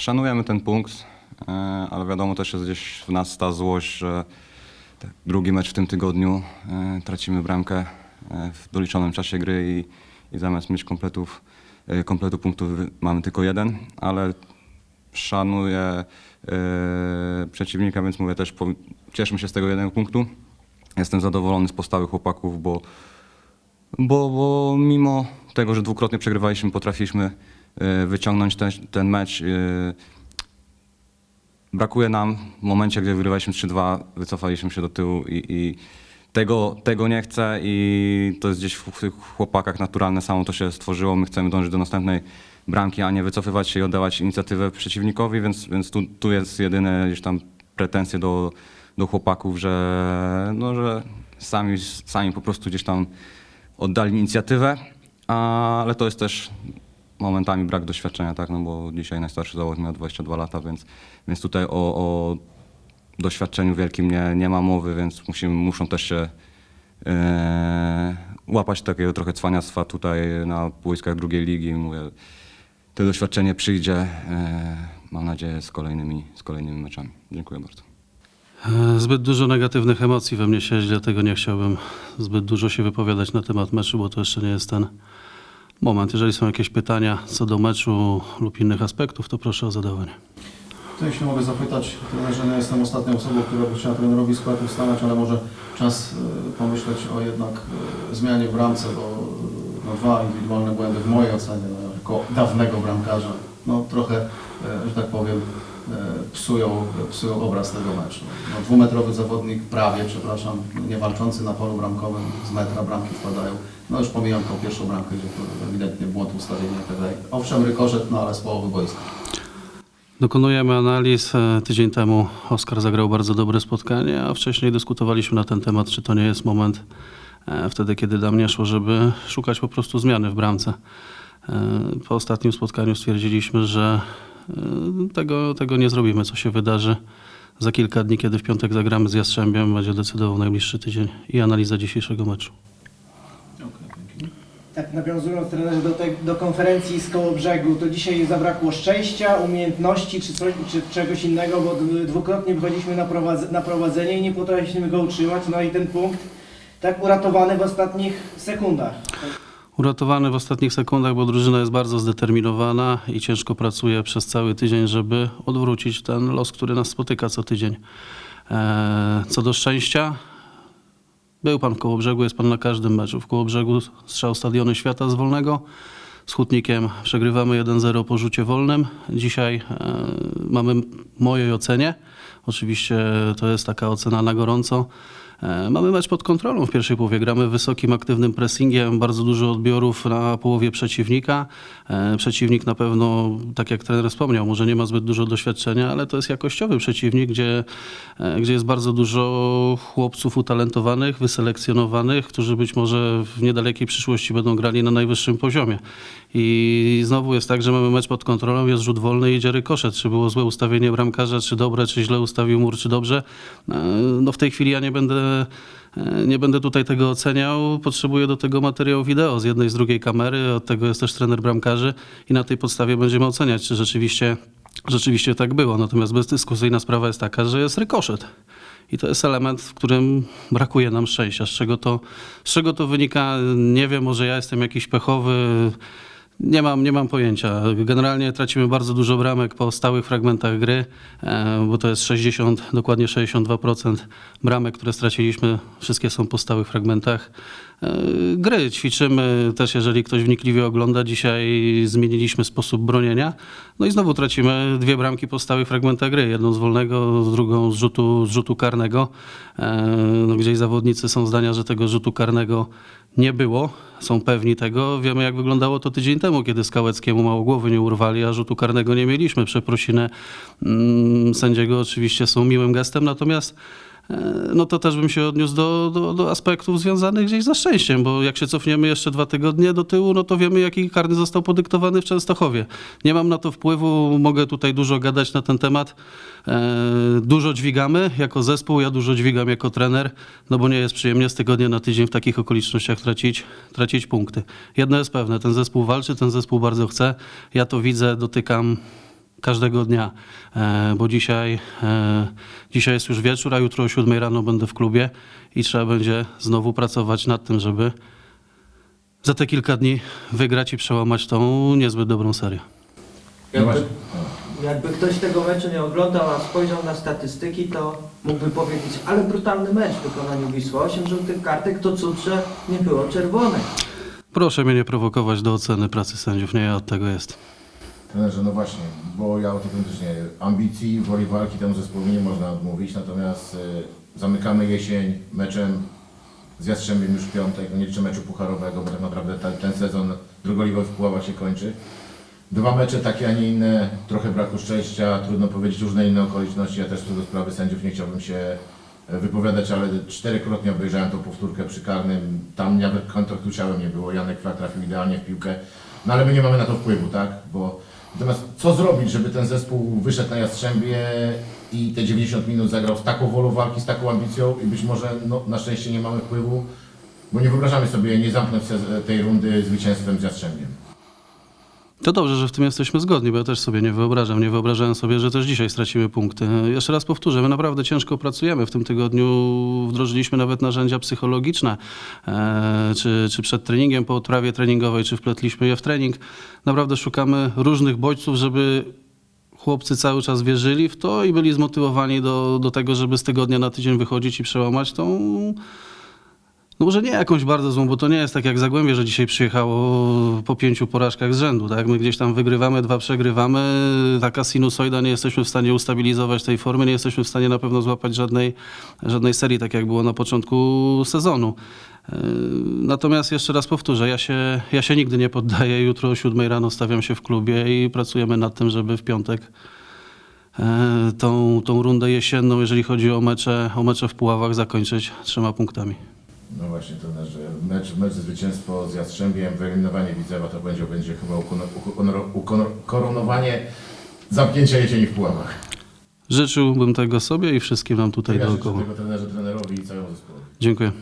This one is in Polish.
szanujemy ten punkt, e, ale wiadomo też jest gdzieś w nas ta złość, że drugi mecz w tym tygodniu e, tracimy bramkę e, w doliczonym czasie gry i, i zamiast mieć kompletów, kompletu punktów mamy tylko jeden, ale szanuję przeciwnika, więc mówię też, cieszmy się z tego jednego punktu. Jestem zadowolony z postawy chłopaków, bo, bo, bo mimo tego, że dwukrotnie przegrywaliśmy, potrafiliśmy wyciągnąć ten, ten mecz. e, Brakuje nam w momencie, gdy wygrywaliśmy 3-2, wycofaliśmy się do tyłu i, i tego, tego nie chcę i to jest gdzieś w tych chłopakach naturalne, samo to się stworzyło. My chcemy dążyć do następnej bramki, a nie wycofywać się i oddawać inicjatywę przeciwnikowi, więc, więc tu, tu jest jedyne gdzieś tam pretensje do, do chłopaków, że, no, że sami, sami po prostu gdzieś tam oddali inicjatywę, ale to jest też momentami brak doświadczenia, tak, no bo dzisiaj najstarszy zawodnik miał 22 lata, więc, więc tutaj o, o doświadczeniu wielkim nie, nie ma mowy, więc musimy, muszą też się e, łapać takiego trochę cwaniactwa tutaj na boiskach drugiej ligi. Mówię, to doświadczenie przyjdzie, e, mam nadzieję, z kolejnymi, z kolejnymi meczami. Dziękuję bardzo. E, Zbyt dużo negatywnych emocji we mnie siedzi, dlatego nie chciałbym zbyt dużo się wypowiadać na temat meczu, bo to jeszcze nie jest ten moment. Jeżeli są jakieś pytania co do meczu lub innych aspektów, to proszę o zadawanie. To jeśli mogę zapytać, trenerze, nie jestem ostatnią osobą, która by chciała trenerowi skład ustawiać, ale może czas e, pomyśleć o jednak e, zmianie w bramce, bo e, no, dwa indywidualne błędy w mojej ocenie, no, jako dawnego bramkarza, no trochę, że tak powiem, psują, psują obraz tego meczu. No, dwumetrowy zawodnik, prawie, przepraszam, nie walczący na polu bramkowym, z metra bramki wpadają. No już pomijam tą pierwszą bramkę, gdzie to ewidentnie błąd ustawienia itd. Owszem, rykoszet, no ale z połowy boiska. Dokonujemy analiz. E, Tydzień temu Oskar zagrał bardzo dobre spotkanie, a wcześniej dyskutowaliśmy na ten temat, czy to nie jest moment e, wtedy, kiedy dam nie szło, żeby szukać po prostu zmiany w bramce. E, Po ostatnim spotkaniu stwierdziliśmy, że e, tego, tego nie zrobimy, co się wydarzy. Za kilka dni, kiedy w piątek zagramy z Jastrzębiem, będzie decydował najbliższy tydzień i analiza dzisiejszego meczu. Tak nawiązując trenerze do, tej, do konferencji z Kołobrzegu, to dzisiaj zabrakło szczęścia, umiejętności czy, coś, czy czegoś innego, bo dwukrotnie wychodziliśmy na, prowadze, na prowadzenie i nie potrafiliśmy go utrzymać, no i ten punkt tak uratowany w ostatnich sekundach. Uratowany w ostatnich sekundach, bo drużyna jest bardzo zdeterminowana i ciężko pracuje przez cały tydzień, żeby odwrócić ten los, który nas spotyka co tydzień. Eee, Co do szczęścia, był pan w Kołobrzegu, jest pan na każdym meczu. W Kołobrzegu strzał Stadiony Świata z wolnego. Z Hutnikiem przegrywamy 1-0 po rzucie wolnym. Dzisiaj e, mamy mojej ocenie, oczywiście to jest taka ocena na gorąco, e, mamy mecz pod kontrolą w pierwszej połowie. Gramy wysokim, aktywnym pressingiem, bardzo dużo odbiorów na połowie przeciwnika. E, Przeciwnik na pewno, tak jak trener wspomniał, może nie ma zbyt dużo doświadczenia, ale to jest jakościowy przeciwnik, gdzie, e, gdzie jest bardzo dużo chłopców utalentowanych, wyselekcjonowanych, którzy być może w niedalekiej przyszłości będą grali na najwyższym poziomie. I znowu jest tak, że mamy mecz pod kontrolą, jest rzut wolny i idzie rykoszet. Czy było złe ustawienie bramkarza, czy dobre, czy źle ustawił mur, czy dobrze. E, No w tej chwili ja nie będę, e, nie będę tutaj tego oceniał. Potrzebuję do tego materiału wideo z jednej, z drugiej kamery. Od tego jest też trener bramkarzy i na tej podstawie będziemy oceniać, czy rzeczywiście, rzeczywiście tak było. Natomiast bezdyskusyjna sprawa jest taka, że jest rykoszet. I to jest element, w którym brakuje nam szczęścia. Z czego to, z czego to wynika, nie wiem, może ja jestem jakiś pechowy. Nie mam, nie mam pojęcia. Generalnie tracimy bardzo dużo bramek po stałych fragmentach gry, e, bo to jest 60, dokładnie 62% bramek, które straciliśmy. Wszystkie są po stałych fragmentach e, gry. Ćwiczymy też, jeżeli ktoś wnikliwie ogląda, dzisiaj zmieniliśmy sposób bronienia. No i znowu tracimy dwie bramki po stałych fragmentach gry. Jedną z wolnego, drugą z rzutu, z rzutu karnego. E, No, gdzieś zawodnicy są zdania, że tego rzutu karnego nie było. Są pewni tego. Wiemy, jak wyglądało to tydzień temu, kiedy Skałeckiemu mało głowy nie urwali, a rzutu karnego nie mieliśmy. Przeprosiny mm, sędziego oczywiście są miłym gestem, natomiast no to też bym się odniósł do, do, do aspektów związanych gdzieś ze szczęściem, bo jak się cofniemy jeszcze dwa tygodnie do tyłu, no to wiemy, jaki karny został podyktowany w Częstochowie. Nie mam na to wpływu, mogę tutaj dużo gadać na ten temat. E, Dużo dźwigamy jako zespół, ja dużo dźwigam jako trener, no bo nie jest przyjemnie z tygodnia na tydzień w takich okolicznościach tracić, tracić punkty. Jedno jest pewne, ten zespół walczy, ten zespół bardzo chce. Ja to widzę, dotykam każdego dnia, e, bo dzisiaj, e, dzisiaj jest już wieczór, a jutro o 7 rano będę w klubie i trzeba będzie znowu pracować nad tym, żeby za te kilka dni wygrać i przełamać tą niezbyt dobrą serię. Jakby, właśnie. jakby ktoś tego meczu nie oglądał, a spojrzał na statystyki, to mógłby powiedzieć, ale brutalny mecz w wykonaniu Wisły. Osiem żółtych kartek to cud, że nie było czerwonych. Proszę mnie nie prowokować do oceny pracy sędziów, nie ja od tego jest. Trenerze, no właśnie, bo ja autentycznie ambicji, woli walki temu zespołowi nie można odmówić, natomiast y, zamykamy jesień meczem z Jastrzębiem już w piątek, no nie liczę meczu pucharowego, bo tak naprawdę ta, ten sezon drugoligowy w Puławach się kończy. Dwa mecze takie, a nie inne, trochę braku szczęścia, trudno powiedzieć, różne inne okoliczności. Ja też co do sprawy sędziów nie chciałbym się e, wypowiadać, ale czterykrotnie obejrzałem tą powtórkę przy karnym. Tam nawet kontaktu ciałem nie było. Janek Flak trafił idealnie w piłkę. No ale my nie mamy na to wpływu, tak? Bo natomiast co zrobić, żeby ten zespół wyszedł na Jastrzębie i te 90 minut zagrał z taką wolą walki, z taką ambicją i być może no, na szczęście nie mamy wpływu, bo nie wyobrażamy sobie nie zamknąć tej rundy zwycięstwem z Jastrzębiem. To dobrze, że w tym jesteśmy zgodni, bo ja też sobie nie wyobrażam. Nie wyobrażałem sobie, że też dzisiaj stracimy punkty. Jeszcze raz powtórzę, my naprawdę ciężko pracujemy. W tym tygodniu wdrożyliśmy nawet narzędzia psychologiczne, e, czy, czy przed treningiem, po odprawie treningowej, czy wpletliśmy je w trening. Naprawdę szukamy różnych bodźców, żeby chłopcy cały czas wierzyli w to i byli zmotywowani do, do tego, żeby z tygodnia na tydzień wychodzić i przełamać tą no może nie jakąś bardzo złą, bo to nie jest tak jak Zagłębie, że dzisiaj przyjechało po pięciu porażkach z rzędu. Tak? My gdzieś tam wygrywamy, dwa przegrywamy. Taka sinusoida, nie jesteśmy w stanie ustabilizować tej formy, nie jesteśmy w stanie na pewno złapać żadnej, żadnej serii, tak jak było na początku sezonu. Yy, Natomiast jeszcze raz powtórzę, ja się, ja się nigdy nie poddaję. Jutro o 7 rano stawiam się w klubie i pracujemy nad tym, żeby w piątek e, tą, tą rundę jesienną, jeżeli chodzi o mecze, o mecze w Puławach, zakończyć trzema punktami. No właśnie, to że mecz, mecz zwycięstwo z Jastrzębiem, wyeliminowanie Widzewa to będzie, będzie chyba ukoronowanie zamknięcia jesieni w Puławach. Życzyłbym tego sobie i wszystkim nam tutaj Ja dookoła. tego trenerze, trenerowi i całemu zespołowi. Dziękuję.